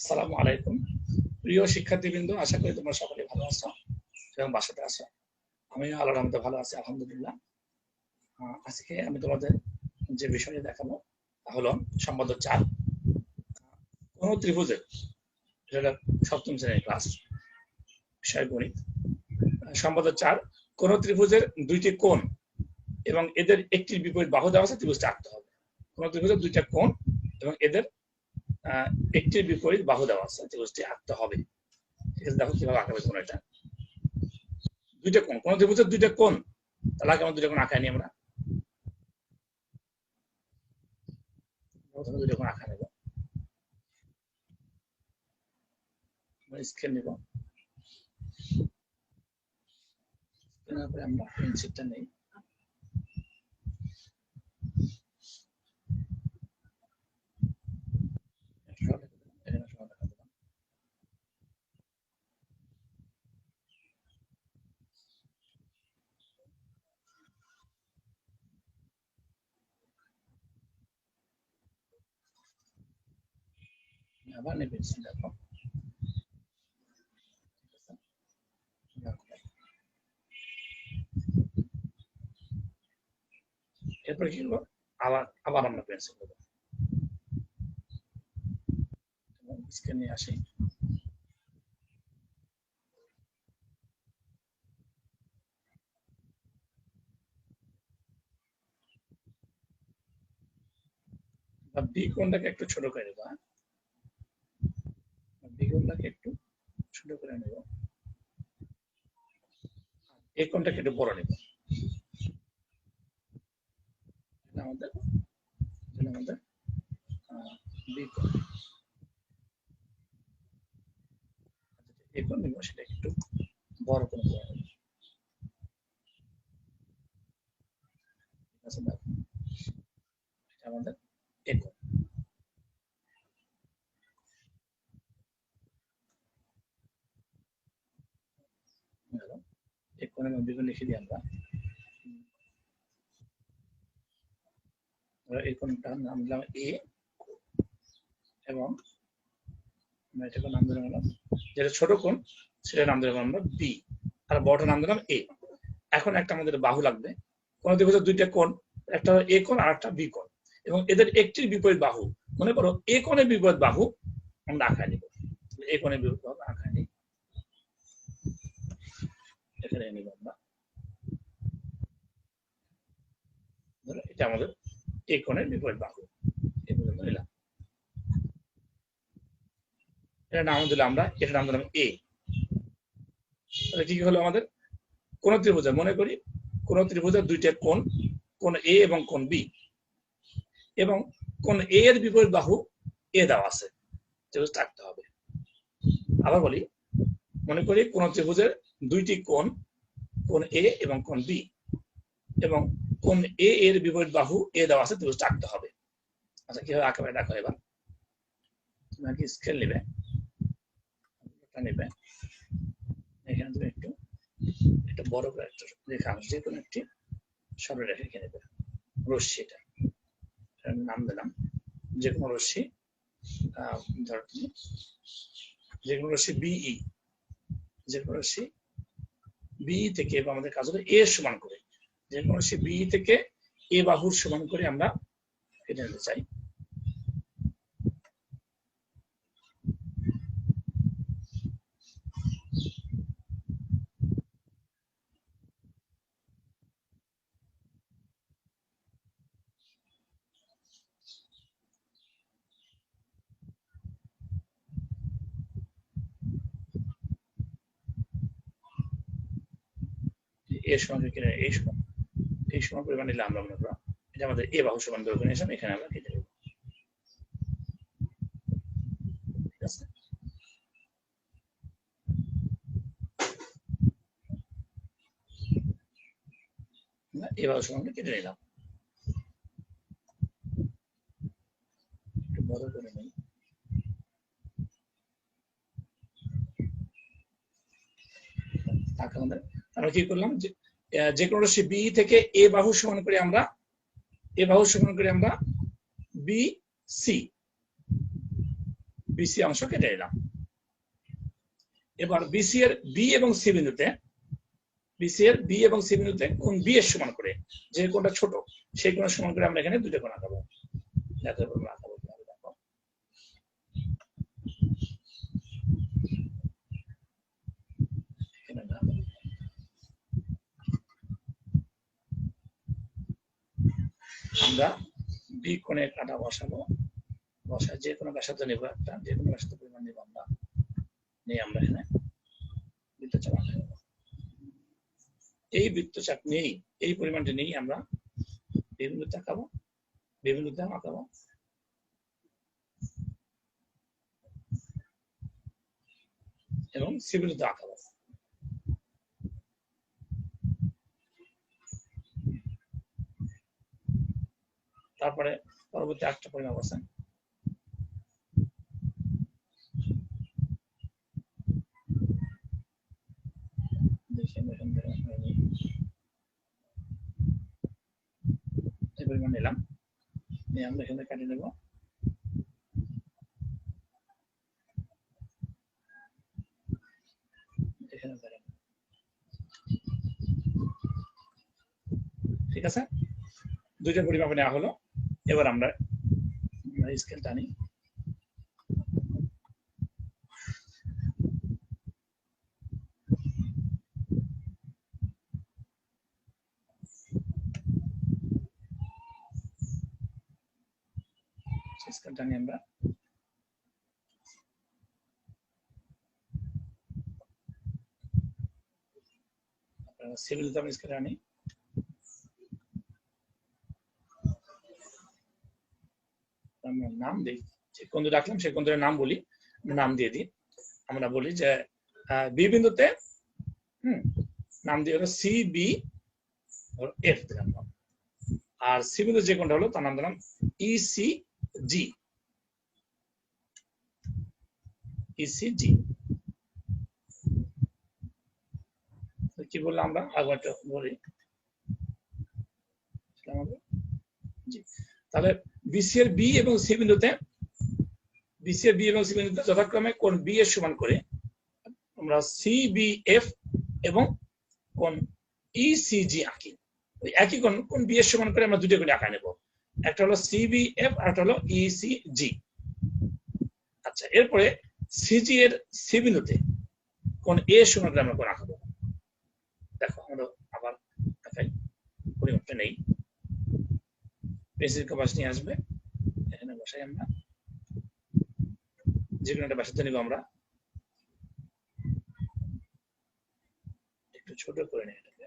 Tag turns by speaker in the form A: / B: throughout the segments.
A: আসসালামু আলাইকুম। প্রিয় শিক্ষার্থীবৃন্দ, আশা করি তোমরা সকলে ভালো আছো এবং বাসাতে আছো। আমি আল্লাহর রহমতে ভালো আছি, আলহামদুলিল্লাহ। আজকে আমি তোমাদের যে বিষয়টি দেখাবো তা হলো সম্পাদক চার। কোন ত্রিভুজের হলো সপ্তম শ্রেণির ক্লাস বিষয় গণিত। সম্পাদক চার, কোন ত্রিভুজের দুইটি কোণ এবং এদের একটির বিপরীত বাহু দেওয়া আছে ত্রিভুজটা আঁকতে হবে। কোন ত্রিভুজের দুইটা কোণ এবং এদের একটির বিপরীত বাহু দেওয়া আছে ত্রিভুজটি আঁকতে হবে। দেখো কীভাবে আঁকাবে কোন এটা দুইটা কোন কোন ত্রিভুজের দুইটা কোণ। তাহলে আগে আমরা দুইটা কোণ আঁকাই আমরা। দুইটা কোণ আঁকা নেব। স্কেল নিব। আমরা নেই এখানে সমান দেখা দিলাম আবার নেবে দেখো এরপরে কি করব আবার আবার আমরা পেন্সিল দেবো স্কেল নিয়ে আসি বি কোণটাকে একটু ছোট করে নেব কোণটাকে একটু ছোট করে নেব। এই কোণটাকে একটু বড় নেব। আমাদের আমাদের বি এই সেটা একটু বড় করে নেব। আমাদের এই কোণ গেল কোণের মধ্যে লিখে দিই আমরা। আমরা নাম দিলাম এ এবং এটাকে নাম দিলাম হলো, যেটা ছোট কোণ সেটা নাম দিলাম আমরা বি। আর বড়টা নাম দিলাম এ। এখন একটা আমাদের বাহু লাগবে। কোন দুইটা কোণ, একটা এ কোণ আর একটা বি কোণ। এবং এদের একটির বিপরীত বাহু। মনে করো এ কোণের বিপরীত বাহু আমরা আঁকায় নিব। এ কোণের বিপরীত বাহু আঁকায় নিই এখানে নিব আমরা ধরো এটা আমাদের এই কোণের বিপরীত বাহু। এই পর্যন্ত নিলাম। এটা নাম দিলাম আমরা এটা নাম দিলাম এ তাহলে কি হলো আমাদের? কোন ত্রিভুজের, মনে করি কোন ত্রিভুজের দুইটা কোণ কোণ এ এবং কোণ বি এবং কোণ এ এর বিপরীত বাহু এ দেওয়া আছে। ত্রিভুজ থাকতে হবে। আবার বলি, মনে করি কোন ত্রিভুজের দুইটি কোণ কোণ এ এবং কোণ বি এবং কোণ এ এর বিপরীত বাহু এ দেওয়া আছে ত্রিভুজটা আঁকতে হবে। আচ্ছা কীভাবে আঁকাবে দেখো এবার। তুমি আগে স্কেল নেবে। নেবে। এখানে তুমি একটু একটু বড় করে একটা রেখা যে কোনো একটি সরল রেখা এঁকে নেবে। রশ্মি এটা। নাম দিলাম। যে কোনো রশ্মি ধরো তুমি যে কোনো রশ্মি বিই যে কোনো রশ্মি বি থেকে বা আমাদের কাজ হলো এ সমান করে। যে সে বি থেকে এ বাহুর সমান করে আমরা কেটে নিতে চাই। এ সমান কেটে এই সমান এই সমান পরিমাণ নিলে আমরা মনে করো এটা আমাদের এ বাহু সমান করে নিয়ে আসলাম এখানে আমরা কেটে দেবো ঠিক আছে? এ বাহু সমান কেটে নিলাম। একটু বড় করে নিই। তাকে আমাদের আমরা কি করলাম? যে কোনো রাশি বি থেকে এ বাহু সমান করে আমরা এ বাহু সমান করে আমরা বি সি বিসি অংশ কেটে নিলাম। এবার বিসি এর বি এবং সি বিন্দুতে বিসি এর বি এবং সি বিন্দুতে কোন বি এর সমান করে, যে কোনটা ছোট, সেই কোণের সমান করে আমরা এখানে দুটো কোণ আঁকাবো দেখো এবার আমরা আঁকাবো কীভাবে দেখো এখানে না। আমরা বি কোণে কাটা বসাবো। বসা যে কোনো ব্যাসার্ধ নেব একটা, যে কোনো ব্যাসার্ধ পরিমাণ নেব আমরা। নিয়ে আমরা এখানে বৃত্তচাপ এই বৃত্তচাপ নেই এই পরিমাণটা নেই আমরা বিভিন্ন আঁকাবো বিভিন্ন আঁকাবো। এবং সিবিলিতে আঁকাবো। তারপরে পরবর্তী আটটা পরিমাপ আছে। ঠিক আছে? দুইটা পরিমাপ নেওয়া হলো। এবার আমরা স্কেল টানি স্কেল টানি আমরা। সিভিল আমি স্কেল টানি আমরা নাম দিই, যে কোন রাখলাম সে কোন নাম বলি নাম দিয়ে দিই। আমরা বলি যে বি বিন্দুতে, হুম, নাম দিয়ে সি, বি এফ দিলাম। আর সি বিন্দু যে কোনটা হলো, তার নাম দিলাম ই, সি, জি। ইসিজি কি বললাম আমরা? আগে বলি। জি। তাহলে বিসি এর বি এবং সি বিন্দুতে বিসি এর বি এবং সি বিন্দুতে যথাক্রমে কোন বি এর সমান করে আমরা সি বি এফ এবং কোন ইসিজি আঁকি। ওই একই কোন কোন বি এর সমান করে আমরা দুটো করে আঁকা নেব। একটা হলো সিবি এফ আর একটা হলো ইসিজি আচ্ছা এরপরে সিজি এর সি বিন্দুতে কোন এ সমান করে আমরা কোন আঁকাবো। দেখো আমরা আবার পরিমাপটা নেই। পেন্সিল কপাস নিয়ে আসবে। এখানে বসাই আমরা। যে কোনো একটা বাসাতে নিব আমরা। একটু ছোট করে নিই এটাকে।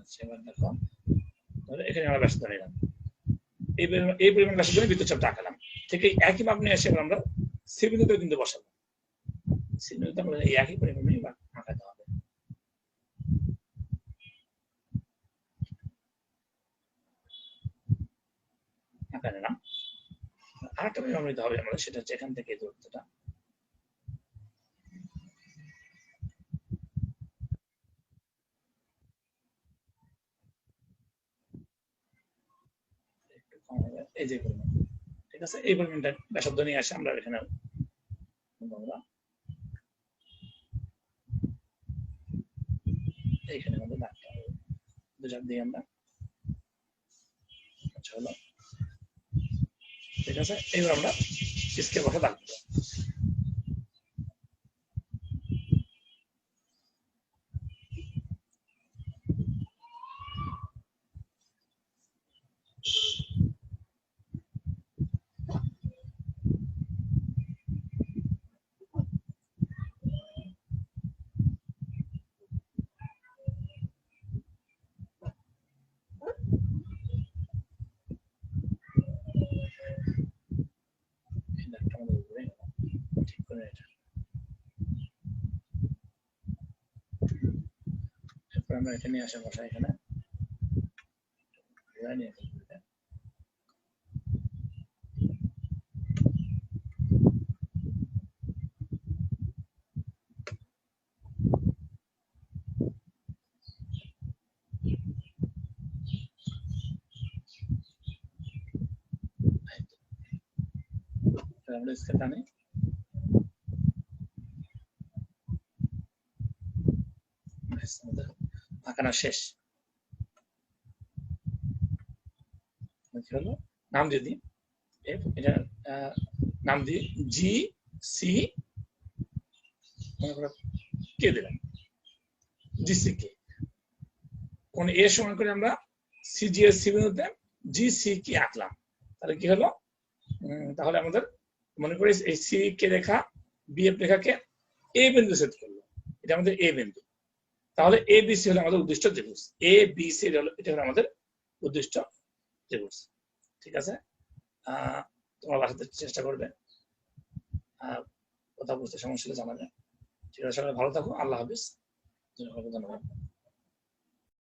A: আচ্ছা এখানে আমরা ব্যস্ত নিলাম এই পরিমাণ একই নিয়ে আমরা কিন্তু বসাবো। সি বিন্দুতে আমরা এই একই পরিমাণে এবার আঁকাতে হবে আঁকা নিলাম আরেকটা পরিমাণ নিতে হবে আমাদের সেটা হচ্ছে এখান থেকে দূরত্বটা। এই যে পরিমাণ, ঠিক আছে? এই পরিমাণটা নিয়ে আসে, আমরা এখানে এইখানে আমাদের দিয়ে আমরা আচ্ছা হলো। ঠিক আছে এবার আমরা স্কেল বসে poner. El programa que tenía se vamos a ir. আঁকানো শেষ। হলো? নাম দিয়ে দিই। এটা নাম দিই জি, সি কে দিলাম? G, C, K. কোন এ সমান করে আমরা সিজি এর সি জি, সি, কে আঁকলাম। তাহলে কি হলো? তাহলে আমাদের মনে করি এই সি, কে রেখা, বি, এফ রেখাকে এ বিন্দু সেট করল। এটা আমাদের এ বিন্দু। তাহলে এ বি সি হলো আমাদের উদ্দিষ্ট ত্রিভুজ এ বি সি হলো, এটা হলো আমাদের উদ্দিষ্ট ত্রিভুজ ঠিক আছে? তোমরা বাসাতে চেষ্টা করবে। কথা বুঝতে সমস্যা হলে জানাবে। ঠিক আছে সবাই ভালো থাকো। আল্লাহ হাফিজ। ধন্যবাদ।